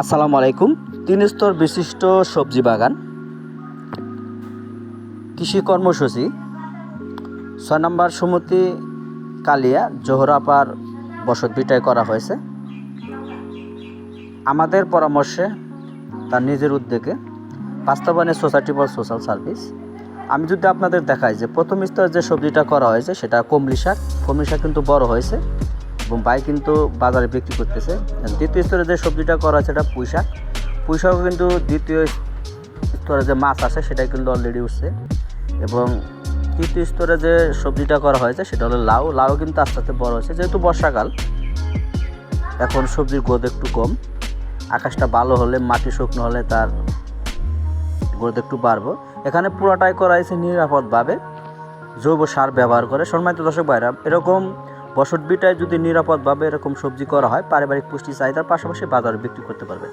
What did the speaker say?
আসসালামু আলাইকুম। তিন স্তর বিশিষ্ট সবজি বাগান। কৃষি কর্মসূচি। ছয় নম্বর সমিতি কালিয়া, জোহরাপার বসত বিটায় করা হয়েছে। আমাদের পরামর্শে তার নিজের উদ্যোগে বাস্তবায়নের সোসাইটি ফর সোশ্যাল সার্ভিস। আমি যদি আপনাদের দেখাই যে প্রথম স্তরে যে সবজিটা করা হয়েছে, সেটা কমলি শাক। কমলি শাক কিন্তু বড় হয়েছে। এবং ভাই কিন্তু বাজারে বিক্রি করতেছে। দ্বিতীয় স্তরে যে সবজিটা করা সেটা পুঁই শাক। পুঁই শাকও কিন্তু দ্বিতীয় স্তরে যে মাছ আছে সেটা কিন্তু অলরেডি উঠছে। এবং তৃতীয় স্তরে যে সবজিটা করা হয়েছে সেটা হলো লাউ। লাউ কিন্তু আস্তে আস্তে বড় হয়েছে, যেহেতু বর্ষাকাল। এখন সবজির গ্রোথ একটু কম। আকাশটা ভালো হলে, মাটি শুকনো হলে তার গ্রোথ একটু বাড়বো। এখানে পুরোটাই করা হয়েছে নিরাপদভাবে। জৈব সার ব্যবহার করে। সম্মানিত দর্শক ভাইরা, এরকম বসত বিটায় যদি নিরাপদভাবে এরকম সবজি করা হয়, পারিবারিক পুষ্টি চাহিদার পাশাপাশি বাজারে বিক্রি করতে পারবে